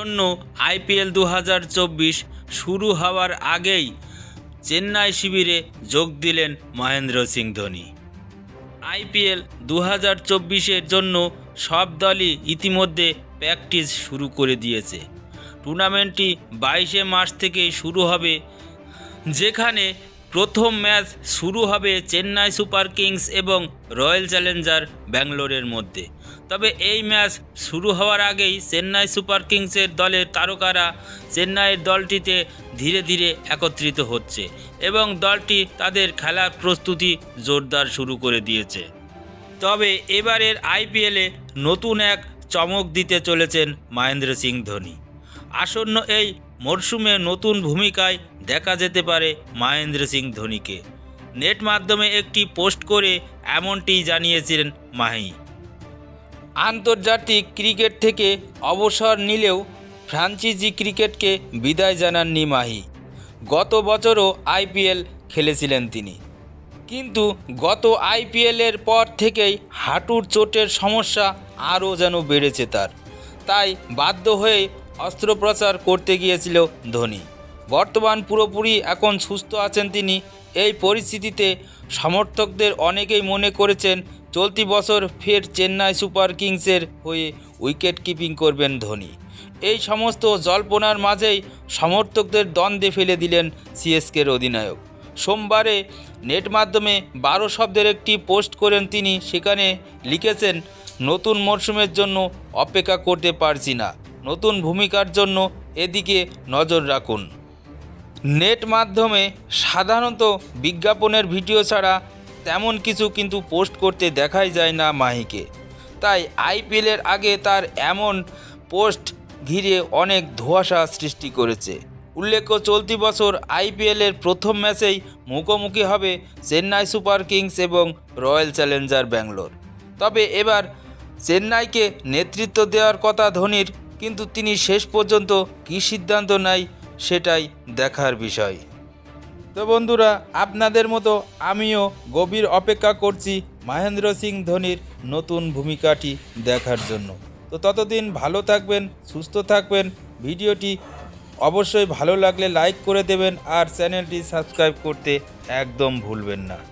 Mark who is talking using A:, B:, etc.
A: আসন্ন আইপিএল দু হাজার চব্বিশ শুরু হওয়ার আগেই চেন্নাই শিবিরে যোগ দিলেন মহেন্দ্র সিং ধোনি। আইপিএল দু হাজার জন্য সব দলই ইতিমধ্যে প্র্যাকটিস শুরু করে দিয়েছে। টুর্নামেন্টটি বাইশে মার্চ থেকেই শুরু হবে, যেখানে প্রথম ম্যাচ শুরু হবে চেন্নাই সুপার কিংস এবং রয়্যাল চ্যালেঞ্জার ব্যাঙ্গালোরের মধ্যে। তবে এই ম্যাচ শুরু হওয়ার আগেই চেন্নাই সুপার কিংসের দলের তারকারা চেন্নাইয়ের দলটিতে ধীরে ধীরে একত্রিত হচ্ছে এবং দলটি তাদের খেলার প্রস্তুতি জোরদার শুরু করে দিয়েছে। তবে এবারের আইপিএলে নতুন এক চমক দিতে চলেছেন মহেন্দ্র সিং ধোনি। আসন্ন এই মরশুমে নতুন ভূমিকায় দেখা যেতে পারে মহেন্দ্র সিং ধোনিকে। নেট মাধ্যমে একটি পোস্ট করে এমনটি জানিয়েছিলেন মাহি। আন্তর্জাতিক ক্রিকেট থেকে অবসর নিলেও ফ্রাঞ্চাইজি ক্রিকেটকে বিদায় জানাননি মাহি। গত বছরও আইপিএল খেলেছিলেন তিনি। কিন্তু গত আইপিএলের পর থেকেই হাঁটুর চোটের সমস্যা আরও যেন বেড়েছে তার। তাই বাধ্য হয়ে অস্ত্রোপচার করতে গিয়েছিল ধোনি। বর্তমান পুরোপুরি এখন সুস্থ আছেন তিনি। এই পরিস্থিতিতে সমর্থকদের অনেকেই মনে করেছেন, চলতি বছর ফের চেন্নাই সুপার কিংসের হয়ে উইকেট কিপিং করবেন ধোনি। এই সমস্ত জল্পনার মাঝেই সমর্থকদের দ্বন্দ্বে ফেলে দিলেন সিএসকের অধিনায়ক। সোমবারে নেট মাধ্যমে বারো শব্দের একটি পোস্ট করেন তিনি, সেখানে লিখেছেন, নতুন মরশুমের জন্য অপেক্ষা করতে পারছি না। নতুন ভূমিকার জন্য এদিকে নজর রাখুন। নেট মাধ্যমে সাধারণত বিজ্ঞাপনের ভিডিও ছাড়া তেমন কিছু কিন্তু পোস্ট করতে দেখাই যায় না মাহিকে। তাই আইপিএলের আগে তার এমন পোস্ট ঘিরে অনেক ধোঁয়াশা সৃষ্টি করেছে। উল্লেখ্য, চলতি বছর আইপিএলের প্রথম ম্যাচেই মুখোমুখি হবে চেন্নাই সুপার কিংস এবং রয়্যাল চ্যালেঞ্জার ব্যাঙ্গালোর। তবে এবার চেন্নাইকে নেতৃত্ব দেওয়ার কথা ধোনির, কিন্তু তিনি শেষ পর্যন্ত কী সিদ্ধান্ত নেয় সেটাই দেখার বিষয়। তো বন্ধুরা, আপনাদের মতো আমিও গভীর অপেক্ষা করছি মহেন্দ্র সিং ধোনির নতুন ভূমিকাটি দেখার জন্য। তো ততদিন ভালো থাকবেন, সুস্থ থাকবেন। ভিডিওটি অবশ্যই ভালো লাগলে লাইক করে দেবেন আর চ্যানেলটি সাবস্ক্রাইব করতে একদম ভুলবেন না।